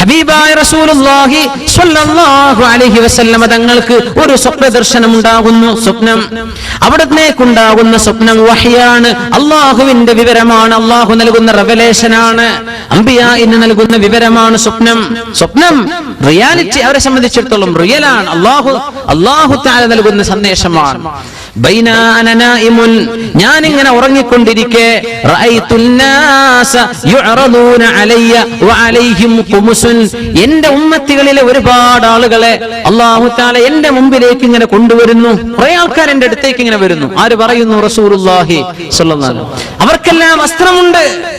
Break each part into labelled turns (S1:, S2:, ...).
S1: ഹബീബായ റസൂലുള്ളാഹി സ്വല്ലല്ലാഹു അലൈഹി വസല്ലമ തങ്ങൾക്ക് ഒരു സ്വപ്ന ദർശനം ഉണ്ടാകുന്നു സ്വപ്നം. അവിടത്തേക്കുണ്ടാകുന്ന സ്വപ്നം വഹിയാണ്. അള്ളാഹുവിന്റെ വിവരമാണ്. അള്ളാഹു നൽകുന്ന റെവലേഷനാണ്. അംബിയ ഇന്ന് നൽകുന്ന വിവരമാണ് സ്വപ്നം. സ്വപ്നം റിയാലിറ്റി അവരെ സംബന്ധിച്ചിടത്തോളം റിയലാണ്. അള്ളാഹു അള്ളാഹു താല നൽകുന്ന സന്ദേശമാണ്. ഞാൻ ഇങ്ങനെ ഉറങ്ങിക്കൊണ്ടിരിക്കെ. എന്റെ ഉമ്മത്തികളിലെ ഒരുപാട് ആളുകളെ അള്ളാഹു താല എന്റെ മുമ്പിലേക്ക് ഇങ്ങനെ കൊണ്ടുവരുന്നു. കുറെ ആൾക്കാർ എന്റെ അടുത്തേക്ക് ഇങ്ങനെ വരുന്നു. ആര് പറയുന്നു? അലൈഹി അവർക്കെല്ലാം വസ്ത്രമുണ്ട്.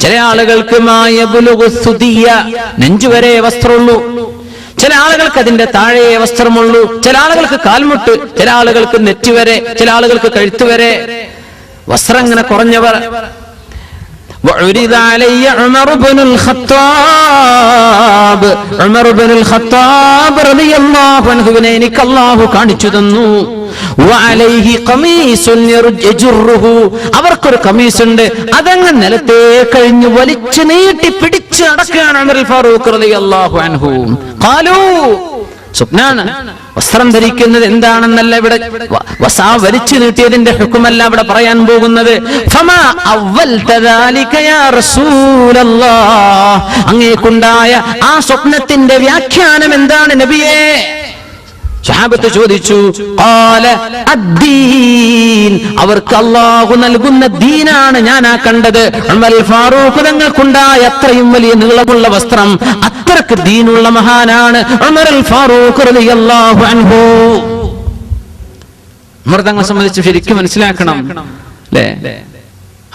S1: ചില ആളുകൾക്ക് മായ നെഞ്ചുവരെ വസ്ത്രമുള്ളൂ. ചില ആളുകൾക്ക് അതിന്റെ താഴെയെ വസ്ത്രമുള്ളൂ. ചില ആളുകൾക്ക് കാൽമുട്ട് ചില ആളുകൾക്ക് നെറ്റുവരെ ചില ആളുകൾക്ക് കഴുത്തുവരെ വസ്ത്രം ഇങ്ങനെ കുറഞ്ഞവർ. എനിക്ക് അള്ളാഹു കാണിച്ചു തന്നു. അവർക്കൊരു കമീസുണ്ട് അതങ്ങ് നിലത്തേ കഴിഞ്ഞ് വലിച്ചു നീട്ടി പിടിച്ചു വിളിച്ച് നടക്കുകയാണ് അമർ ഫാറൂഖ് റളിയല്ലാഹു അൻഹു. സ്വപ്നാണ്. വസ്ത്രം ധരിക്കുന്നത് എന്താണെന്നല്ല ഇവിടെ വസാ വലിച്ചു നീട്ടിയതിന്റെ ഹുക്കുമല്ല അവിടെ പറയാൻ പോകുന്നത്. അങ്ങേക്കുണ്ടായ ആ സ്വപ്നത്തിന്റെ വ്യാഖ്യാനം എന്താണ് നബിയേ? സഹാബത്ത് ചോദിച്ചു. അവർക്ക് അള്ളാഹു നൽകുന്ന ദീനാണ് ഞാൻ ആ കണ്ടത് ഫാറൂഖ് തങ്ങൾക്കുണ്ടായ അത്രയും വലിയ നീളമുള്ള വസ്ത്രം അത്രയ്ക്ക് ദീനുള്ള മഹാനാണ് ഫാറൂഖ് അൻഹു. ഉമർ തങ്ങളെ സംബന്ധിച്ച് ശരിക്കും മനസ്സിലാക്കണം അല്ലേ?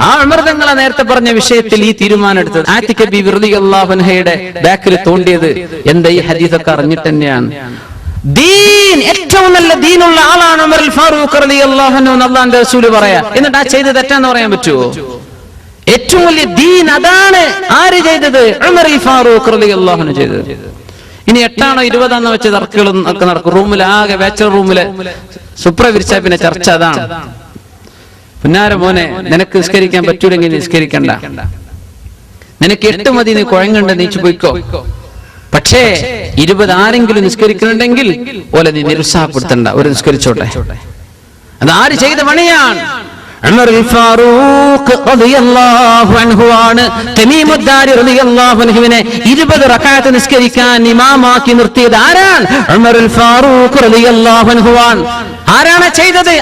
S1: ആ ഉമർ തങ്ങളെ നേരത്തെ പറഞ്ഞ വിഷയത്തിൽ ഈ തീരുമാനം എടുത്തത്. ആറ്റിക്കബി വിറുതി അള്ളാഹുൻഹയുടെ ബാക്കിൽ തോണ്ടിയത് എന്താ ഈ ഹദീസൊക്കെ അറിഞ്ഞിട്ട് തന്നെയാണ്. ദീൻ ഏറ്റവും നല്ല ദീനുള്ള ആളാണ് ഉമർ ഫാറൂഖ് അൻഹു എന്ന് അള്ളാന്റെ റസൂൽ പറയാ. എന്നിട്ട് ആ ചെയ്ത് തെറ്റാന്ന് പറയാൻ പറ്റുമോ ഏറ്റവും വലിയ ദീൻ അതാണ് ആര് ചെയ്തത്? ഉമർ ഫാറൂഖ് അൻഹു ചെയ്തത്. ഇനി എട്ടാണോ ഇരുപതാണോ വെച്ച് തർക്കുകളും ഒക്കെ നടക്കും. റൂമിൽ ആകെ ബാച്ചലർ റൂമിൽ സുപ്ര വിരിച്ച പിന്നെ ചർച്ച അതാണ്. പുന്നാര മോനെ നിനക്ക് നിസ്കരിക്കാൻ പറ്റൂലെങ്കിൽ നിസ്കരിക്കണ്ട. നിനക്ക് എട്ട് മതി നീ കുഴങ്ങണ്ട നീച്ചു പോയിക്കോ. പക്ഷേ ഇരുപത് ആരെങ്കിലും നിസ്കരിക്കുന്നുണ്ടെങ്കിൽ ഓലെ നീ നിരുത്സാഹപ്പെടുത്തണ്ട. ഒരു നിസ്കരിച്ചോട്ടെ. അത് ആര് ചെയ്ത പണിയാണ്? ഉമർ ഫാറൂഖ് റളിയല്ലാഹു അൻഹു ആണ് തമീമുദ്ദാരി റളിയല്ലാഹു അൻഹുവിനെ 20 റക്അത്ത് നിസ്കരിക്കാൻ ഇമാമാക്കി ആരാണ്? ചെയ്തത്?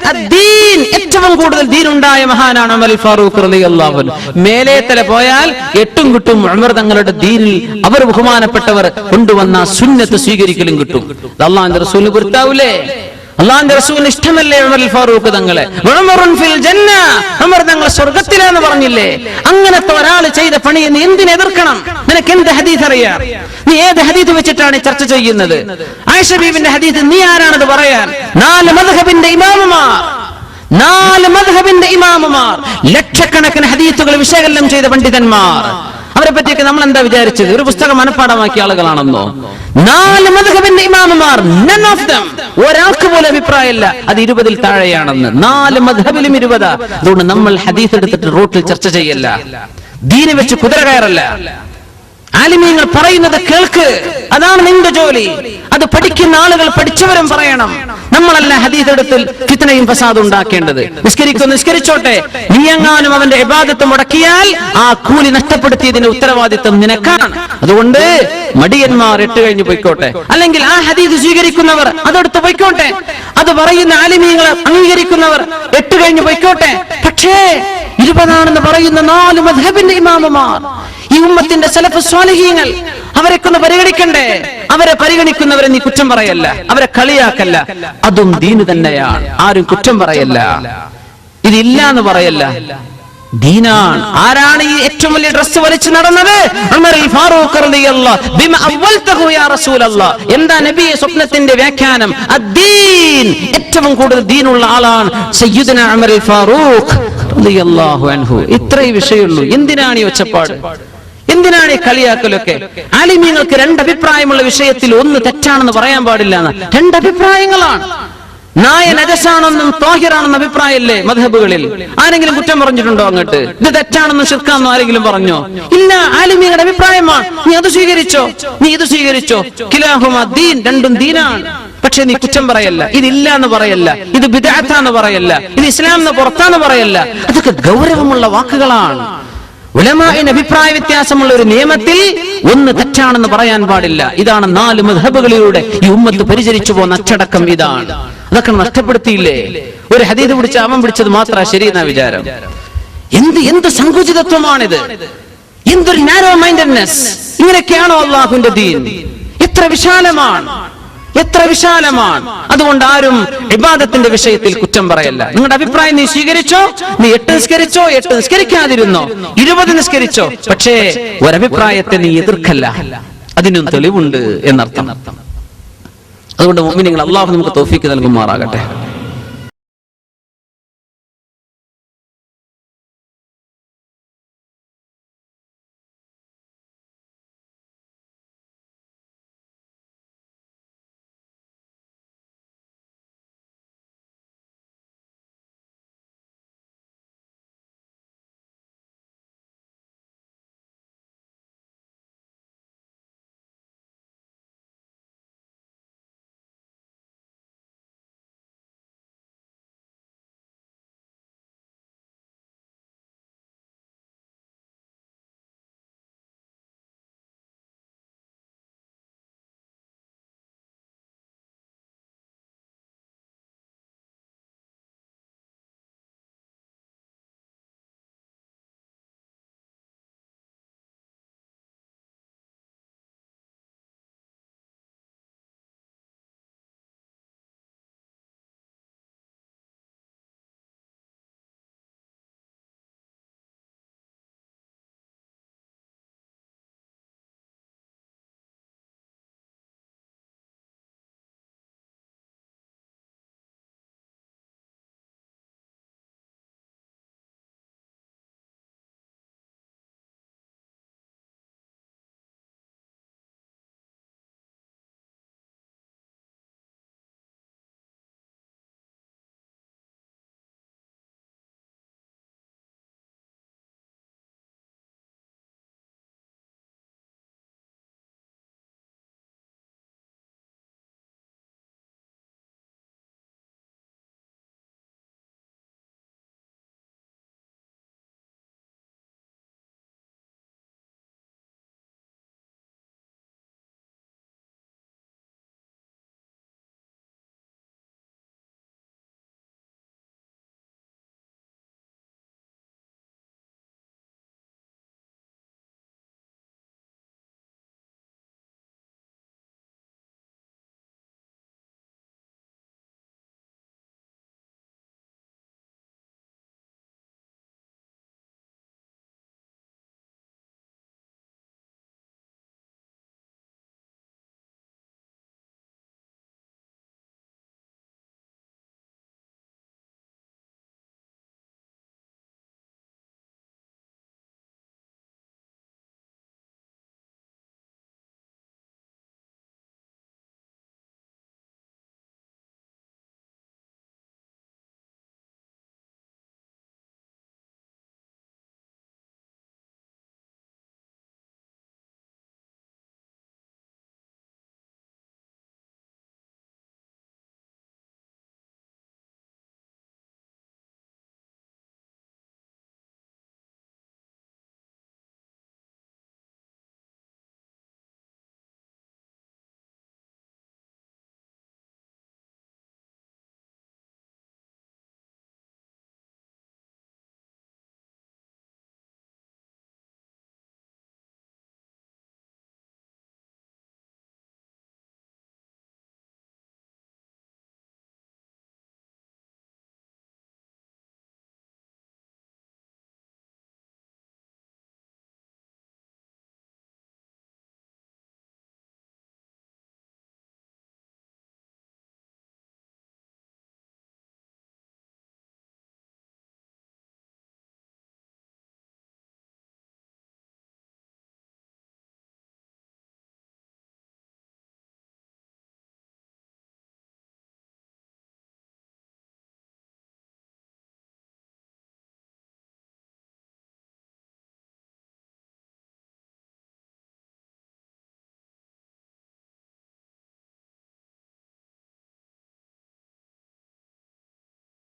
S1: ഏറ്റവും കൂടുതൽ ദീനുണ്ടായ മഹാനാണ് ഉമർ ഫാറൂഖ് റളിയല്ലാഹു അൻഹു. മേലെ തല പോയാൽ എട്ടും കിട്ടും. ഉമർ തങ്ങളുടെ ദീനിൽ അവർ ബഹുമാനപ്പെട്ടവർ കൊണ്ടുവന്ന സുന്നത്ത് സ്വീകരിക്കലും കിട്ടും. അള്ളാഹിന്റെ റസൂലിന് അള്ളാന്റെ റസൂലിന് ഇഷ്ടമല്ലേ ഉമർ ഫാറൂഖ് തങ്ങളെ? ഉമർ തങ്ങൾ സ്വർഗത്തിലാന്ന് പറഞ്ഞില്ലേ? അങ്ങനത്തെ ഒരാൾ ചെയ്ത പണി നീ എന്തിനെ എതിർക്കണം? നിനക്ക് എന്ത് ഹദീസ് അറിയാം? നീ ഏത് ഹദീസ് വെച്ചിട്ടാണ് ചർച്ച ചെയ്യുന്നത്? ആയിഷ ബീബിന്റെ ഹദീസ് നീ ആരാണത് പറയാൻ? നാല് മദ്ഹബിന്റെ ഇമാമുമാർ. നാല് മദ്ഹബിന്റെ ഇമാമുമാർ. ലക്ഷക്കണക്കിന് ഹദീസുകൾ വിശകലനം ചെയ്ത പണ്ഡിതന്മാർ. അവരെ പറ്റിയൊക്കെ നമ്മൾ എന്താ വിചാരിച്ചത്? ഒരു പുസ്തകം മനഃപ്പാടമാക്കിയ ആളുകളാണെന്നോ? നാല് മധുഹബിന്റെ ഇമാമുമാർ ഓഫ് ഒരാൾക്ക് പോലും അഭിപ്രായമില്ല. അത് ഇരുപതിൽ താഴെയാണെന്ന്. നാല് മധുഹബിലും ഇരുപതാ. അതുകൊണ്ട് നമ്മൾ ഹദീസ് എടുത്തിട്ട് റോട്ടിൽ ചർച്ച ചെയ്യല്ല. ദീനെ വെച്ച് കുതിര കയറല്ല. ആലിമീങ്ങൾ പറയുന്നത് കേൾക്ക്. അതാണ് നിന്റെ ജോലി. അത് പഠിക്കുന്ന ആളുകൾ പഠിച്ചവരും പറയണം. നമ്മളല്ല ഹദീതെടുത്തിൽ ഫിത്തനയും ഫസാദും ഉണ്ടാക്കേണ്ടത്. നിസ്കരിക്കും നിസ്കരിച്ചോട്ടെ. നീ എങ്ങാനും അവന്റെ ഇബാദത്ത് മുടക്കിയാൽ ആ കൂലി നഷ്ടപ്പെടുത്തിയതിന്റെ ഉത്തരവാദിത്വം നിനക്കാണ്. അതുകൊണ്ട് മടിയന്മാർ എട്ട് കഴിഞ്ഞ് പോയിക്കോട്ടെ. അല്ലെങ്കിൽ ആ ഹദീസ് സ്വീകരിക്കുന്നവർ അതെടുത്ത് പോയിക്കോട്ടെ. അത് പറയുന്ന ആലിമീങ്ങൾ അംഗീകരിക്കുന്നവർ എട്ട് കഴിഞ്ഞ് പോയിക്കോട്ടെ. പക്ഷേ ഇരുപതാണെന്ന് പറയുന്ന നാല് മധബിന്റെ ഇമാമമാർ. ഈ ഉമ്മത്തിന്റെ സലഫ് സ്വാലിഹീങ്ങൾ അവരെ കൊന്ന് പരിഗണിക്കണ്ടേ? അവരെ പരിഗണിക്കുന്നവരെ നീ കുറ്റം പറയല്ല. അവരെ കളിയാക്കല്ല. അതും ദീന് തന്നെയാണ്. ആരും കുറ്റം പറയല്ല. ഇതില്ല എന്ന് പറയല്ല. ദീനാണ്. ആരാണ് ഈ ഏറ്റവും വലിയ ഡ്രസ് വലിച്ചു നടന്നത്? ഫാറൂഖ് എന്താ നബിയെ സ്വപ്നത്തിന്റെ വ്യാഖ്യാനം? ഏറ്റവും കൂടുതൽ ദീനുള്ള ആളാണ് ഫാറൂഖ്. അൻഹു. ഇത്രേ വിഷയമുള്ളൂ എന്തിനാണ് ഈ ഒച്ചപ്പാട്? എന്തിനാണ് ഈ കളിയാക്കലൊക്കെ? ആലിമീങ്ങൾക്ക് രണ്ടഭിപ്രായമുള്ള വിഷയത്തിൽ ഒന്ന് തെറ്റാണെന്ന് പറയാൻ പാടില്ല രണ്ടഭിപ്രായങ്ങളാണ്. നായ നജസാണെന്നും തോഹിറാണെന്ന അഭിപ്രായമല്ലേ മധബുകളിൽ ആരെങ്കിലും കുറ്റം പറഞ്ഞിട്ടുണ്ടോ അങ്ങോട്ട്? ഇത് തെറ്റാണെന്ന് ശിർക്കാന്നോ ആരെങ്കിലും പറഞ്ഞോ? ഇല്ല ആലിമിയുടെ അഭിപ്രായമാണ്. നീ അത് സ്വീകരിച്ചോ? നീ ഇത് സ്വീകരിച്ചോ? കിലാഹുമ ദീൻ രണ്ടും ദീനാണ്. പക്ഷെ നീ കുറ്റം പറയല്ല. ഇതില്ല എന്ന് പറയല്ല. ഇത് ബിദാത്താന്ന് പറയല്ല. ഇത് ഇസ്ലാം എന്ന് പുറത്താന്ന് പറയല്ല. അതൊക്കെ ഗൗരവമുള്ള വാക്കുകളാണ്. ഉലമായിന് അഭിപ്രായ വ്യത്യാസമുള്ള ഒരു നിയമത്തിൽ ഒന്ന് തെറ്റാണെന്ന് പറയാൻ പാടില്ല. ഇതാണ് നാല് മധബുകളിലൂടെ ഈ ഉമ്മത്ത് പരിചരിച്ചു പോകുന്ന അച്ചടക്കം ഇതാണ്. അതൊക്കെ നഷ്ടപ്പെടുത്തിയില്ലേ? ഒരു ഹദീദ് പിടിച്ച അവൻ പിടിച്ചത് മാത്ര ശരി വിചാരം. എന്ത് എന്ത് സങ്കുചിതത്വമാണിത് എന്തൊരു നാരോ മൈൻഡഡ്നെസ് ഇങ്ങനെയൊക്കെയാണോ അള്ളാഹുവിന്റെ ദീൻ? എത്ര വിശാലമാണ്. എത്ര വിശാലമാണ്. അതുകൊണ്ട് ആരും വിവാദത്തിന്റെ വിഷയത്തിൽ കുറ്റം പറയല്ല. നിങ്ങളുടെ അഭിപ്രായം നീ സ്വീകരിച്ചോ? നീ എട്ട് നിസ്കരിച്ചോ? എട്ട് നിസ്കരിക്കാതിരുന്നോ? ഇരുപത് നിസ്കരിച്ചോ? പക്ഷേ ഒരഭിപ്രായത്തെ നീ എതിർക്കല്ല. അതിനും തെളിവുണ്ട് എന്നർത്ഥം. അതുകൊണ്ട് മോമിനിങ്ങൾ അള്ളാഹു നമുക്ക് തോഫിക്ക് നൽകുമാറാകട്ടെ.